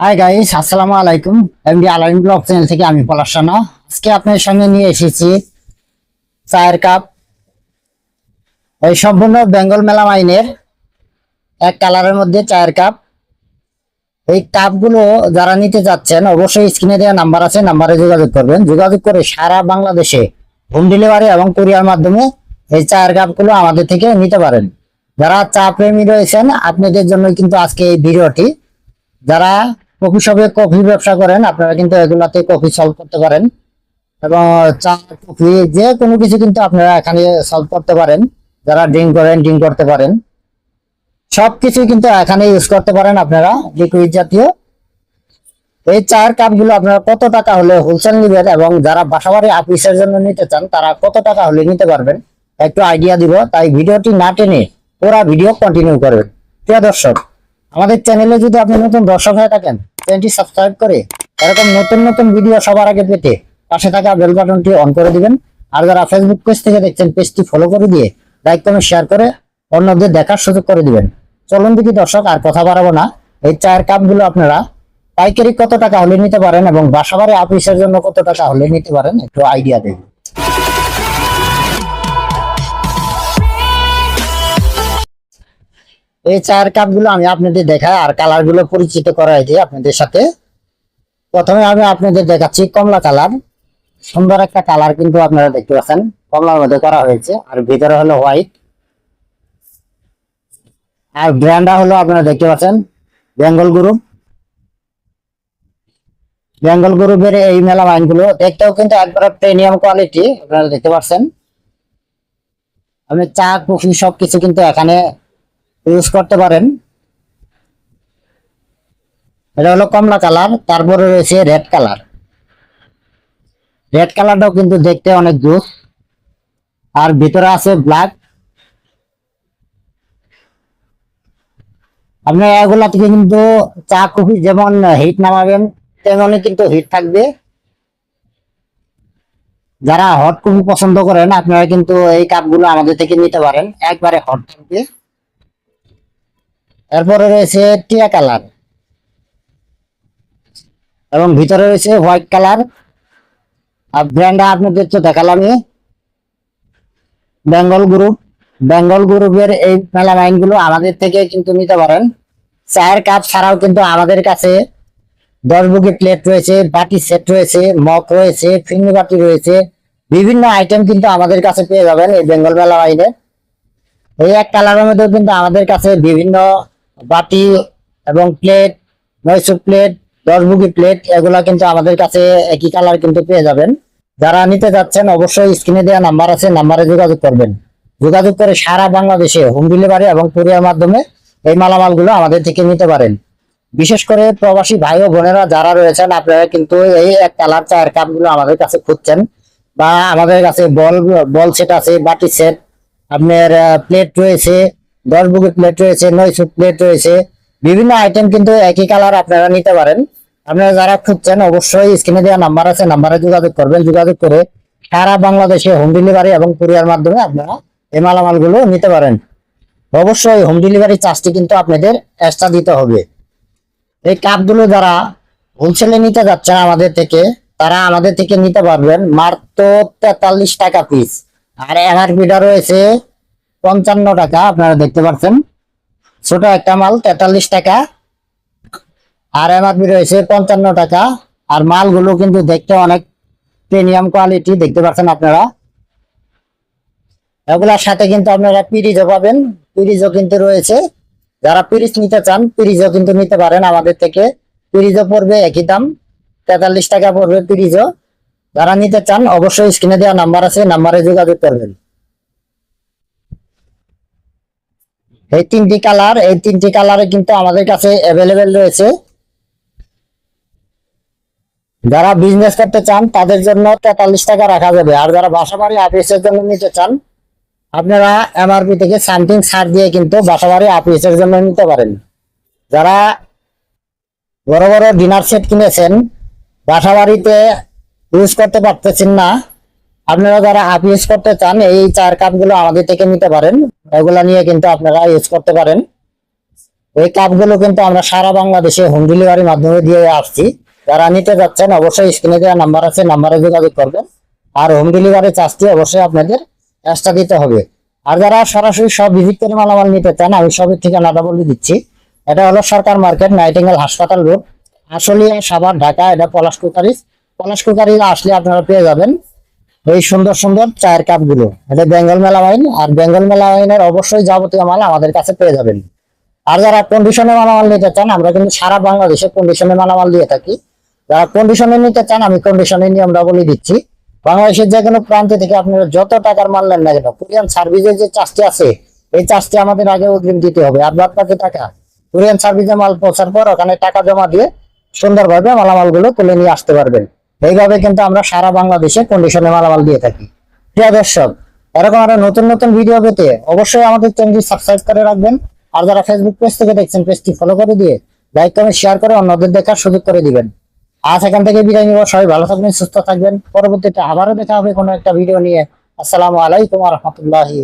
Hi guys আসসালামু আলাইকুম। MD আলাইন blog channel থেকে আমি পলাশ রানা। আজকে আপনার সঙ্গে নিয়ে এসেছি চায়ের কাপ। এই সম্পূর্ণ বেঙ্গল মেলা মাইনের এক কালারের মধ্যে চায়ের কাপ। এই কাপগুলো যারা নিতে যাচ্ছেন, অবশ্যই স্ক্রিনে দেওয়া নাম্বার আছে, নাম্বারে যোগাযোগ করবেন। যোগাযোগ করে সারা বাংলাদেশে হোম ডেলিভারি এবং কুরিয়ার মাধ্যমে এই চায়ের কাপগুলো আমাদের থেকে নিতে পারেন। যারা চা প্রেমী রয়েছেন, আপনাদের জন্য কিন্তু আজকে এই ভিডিওটি। যারা কফি শপে কফি ব্যবসা করেন, আপনারা কিন্তু এগুলাতে কফি সলভ করতে পারেন। এবং চা, কফি, যে কোনো কিছু কিন্তু আপনারা এখানে সলভ করতে পারেন। যারা ড্রিঙ্ক করেন ড্রিঙ্ক করতে পারেন। সবকিছু কিন্তু এখানে ইউজ করতে পারেন আপনারা লিকুইড জাতীয়। এই চার কাপগুলো আপনারা কত টাকা হলে হোলসেল নিবেন এবং যারা বাসাবাড়ি অফিসের জন্য নিতে চান, তারা কত টাকা হলে নিতে পারবেন? একটু আইডিয়া দিব, তাই ভিডিওটি না টেনে ওরা ভিডিও কন্টিনিউ করবেন। প্রিয় দর্শক, আমাদের চ্যানেলে যদি আপনি নতুন দর্শক হয়ে থাকেন চ্যানেলটি সাবস্ক্রাইব করে এরকম নতুন নতুন ভিডিও সবার আগে পেতে পাশে থাকা বেল বাটনটি অন করে দিবেন। আর যারা ফেসবুক পেজ থেকে দেখছেন পেজটি ফলো করে দিয়ে লাইক কমেন্ট শেয়ার করে অন্যদের দেখার সুযোগ করে দিবেন। চলুন দেখি দর্শক, আর কথা বাড়াবো না। এই চায়ের কাপগুলো আপনারা পাইকারি কত টাকা হলে নিতে পারেন এবং বাসাবাড়ি অফিসের জন্য কত টাকা হলে নিতে পারেন, একটু আইডিয়া দেবেন এই চায়ের কাপগুলো আমি আপনাদের দেখাই আর কালারগুলো পরিচিত করাই দিই আপনাদের সাথে। প্রথমে আমি আপনাদের দেখাচ্ছি কমলা কালার। সুন্দর একটা কালার কিন্তু আপনারা দেখতে পাচ্ছেন। কমলার মধ্যে করা হয়েছে আর ভিতরে হলো হোয়াইট। আর ব্র্যান্ডটা হলো আপনারা দেখতে পাচ্ছেন, বেঙ্গল গ্রুপ। বেঙ্গল গ্রুপের এই মেলা গুলো দেখতেও কিন্তু একবার প্রিমিয়াম কোয়ালিটি, আপনারা দেখতে পাচ্ছেন। আপনি চা, কফি সবকিছু কিন্তু এখানে ইউজ করতে পারেন। এটা হলো কমলা কালার, তারপরে রয়েছে রেড কালার। রেড কালারটাও কিন্তু দেখতে অনেক জুস। আর ভিতরে আছে ব্ল্যাক আপনি এগুলা থেকে কিন্তু চা, কফি যেমন হিট নামাবেন, তেমনই কিন্তু হিট থাকবে। যারা হট কফি পছন্দ করেন, আপনারা কিন্তু এই কাপগুলো আমাদের থেকে নিতে পারেন। একবারে হট থাকবে। এরপরে রয়েছে টিয়া কালার। এবং ভিতরে রয়েছে হোয়াইট কালার। আর ব্র্যান্ডটা আপনাদের তো দেখালামই। বেঙ্গল গ্রুপ বেঙ্গল গ্রুপের এই মেলামাইনগুলো আমাদের থেকে কিন্তু নিতে পারেন। চায়ের কাপ ছাড়াও কিন্তু আমাদের কাছে দশ বুকি প্লেট রয়েছে, বাটি সেট রয়েছে, মগ রয়েছে, ফিঙ্গি বাটি রয়েছে। বিভিন্ন আইটেম কিন্তু আমাদের কাছে পেয়ে যাবেন এই বেঙ্গল মেলা আইনে এই এক কালারের মধ্যেও কিন্তু আমাদের কাছে বিভিন্ন বাটি এবং প্লেট নয়শো প্লেট দশ প্লেট এগুলা কিন্তু আমাদের কাছে একই কালার কিন্তু পেয়ে যাবেন। যারা নিতে যাচ্ছেন, অবশ্যই স্ক্রিনে দেওয়া নাম্বার আছে নাম্বারে যোগাযোগ করবেন। যোগাযোগ করে সারা বাংলাদেশে হোম ডেলিভারি এবং কুরিয়ার মাধ্যমে এই মালামালগুলো আমাদের থেকে নিতে পারেন। বিশেষ করে প্রবাসী ভাই ও বোনেরা যারা রয়েছেন, আপনারা কিন্তু এই এক কালার চায়ের কাপগুলো আমাদের কাছে খুঁজছেন বা আমাদের কাছে বল বল সেট আছে, বাটি সেট আপনার প্লেট রয়েছে দশ বুকের প্লেট রয়েছে নয় সুট প্লেট রয়েছে। বিভিন্ন আইটেম কিন্তু একই কালার আপনারা নিতে পারেন। আপনারা যারা খুঁজছেন, অবশ্যই স্ক্রিনে দেওয়া নাম্বার আছে নাম্বারে যোগাযোগ করবেন। যোগাযোগ করে সারা বাংলাদেশে হোম ডেলিভারি এবং কুরিয়ার মাধ্যমে আপনারা এই মালামালগুলো নিতে পারেন। অবশ্যই হোম ডেলিভারি চার্জটি কিন্তু আপনাদের এক্সট্রা দিতে হবে। এই কাপগুলো যারা হোলসেলে নিতে যাচ্ছেন আমাদের থেকে, তারা আমাদের থেকে নিতে পারবেন মাত্র তেতাল্লিশ টাকা পিস আর এমআরপিটা রয়েছে পঞ্চান্ন টাকা, আপনারা দেখতে পাচ্ছেন ছোট একটা মাল, তেতাল্লিশ টাকা। আর এমআরপি রয়েছে পঞ্চান্ন টাকা। আর মালগুলো কিন্তু দেখতে অনেক প্রিমিয়াম কোয়ালিটি দেখতে পাচ্ছেন আপনারা। এগুলার সাথে কিন্তু আপনারা পিরিজও পাবেন। পিরিজও কিন্তু রয়েছে। যারা পিরিজ নিতে চান, পিরিজও কিন্তু নিতে পারেন আমাদের থেকে। পিরিজও পড়বে একই দাম। তেতাল্লিশ টাকা পড়বে পিরিজও। যারা নিতে চান, অবশ্যই স্ক্রিনে দেওয়া নাম্বার আছে নাম্বারে যোগাযোগ করবেন। এই তিনটি কালার, এই তিনটি কালারে কিন্তু আমাদের কাছে অ্যাভেলেবেল রয়েছে। যারা বিজনেস করতে চান, তাদের জন্য তেতাল্লিশ টাকা রাখা যাবে। আর যারা বাসা বাড়ি অফিসের জন্য নিতে চান, আপনারা এমআরপি থেকে সামথিং ছাড় দিয়ে কিন্তু বাসা বাড়ি অফিসের জন্য নিতে পারেন। যারা বড় বড় ডিনার সেট কিনেছেন বাসা বাড়িতে ইউজ করতে পারতেছেন না আপনারা যারা আপ ইউজ করতে চান, এই চার কাপগুলো আমাদের থেকে নিতে পারেন। এগুলা নিয়ে কিন্তু আপনারা ইউজ করতে পারেন। এই কাপগুলো কিন্তু আমরা সারা বাংলাদেশে হোম ডেলিভারির মাধ্যমে দিয়ে আসছি। যারা নিতে যাচ্ছেন, অবশ্যই স্ক্রিনে দেওয়া নাম্বার আছে নাম্বারে যোগাযোগ করবেন। আর হোম ডেলিভারি চার্জটি অবশ্যই আপনাদের এক্সট্রা দিতে হবে। আর যারা সরাসরি সব ভিজিট করে মালামাল নিতে চান, আমি সবের ঠিকানাটা বলে দিচ্ছি। এটা হলো সরকার মার্কেট, নাইটিঙ্গেল হাসপাতাল রোড, আশুলিয়া, সাভার, ঢাকা, এটা পলাশ কুকারিজ। পলাশ কুকারিজ আসলে আপনারা পেয়ে যাবেন। এই সুন্দর সুন্দর চায়ের কাপগুলো এটা বেঙ্গল মেলা ওয়াইন আর বেঙ্গল মেলা ওয়াইনের অবশ্যই যাবতীয় মাল আমাদের কাছে পেয়ে যাবেন। আর যারা কন্ডিশনে মালামাল নিতে চান, আমরা কিন্তু সারা বাংলাদেশে কন্ডিশনে মালামাল দিয়ে থাকি। যারা কন্ডিশনে নিতে চান, আমি কন্ডিশনের নিয়মটা বলে দিচ্ছি। বাংলাদেশের যে কোনো প্রান্ত থেকে আপনারা যত টাকার মাল নেন না কেন কুরিয়ান সার্ভিসের যে চার্জটি আছে, এই চার্জটি আমাদের আগে অগ্রিম দিতে হবে। আর বাদ বাকি টাকা কোরিয়ান সার্ভিসে মাল পৌঁছার পর ওখানে টাকা জমা দিয়ে সুন্দরভাবে মালামালগুলো তুলে নিয়ে আসতে পারবেন। এইভাবে কিন্তু আমরা সারা বাংলাদেশে কন্ডিশনে মালামাল দিয়ে থাকি। প্রিয় দর্শক, এরকম আরও নতুন নতুন ভিডিও পেতে অবশ্যই আমাদের চ্যানেলটি সাবস্ক্রাইব করে রাখবেন। আর যারা ফেসবুক পেজ থেকে দেখছেন পেজটি ফলো করে দিয়ে লাইক কমেন্ট শেয়ার করে অন্যদের দেখার সুযোগ করে দিবেন। আজ এখান থেকে বিদায় নিব। সবাই ভালো থাকবেন, সুস্থ থাকবেন। পরবর্তীতে আবারও দেখা হবে কোনো একটা ভিডিও নিয়ে। আসসালামু আলাইকুম রহমতুল্লাহি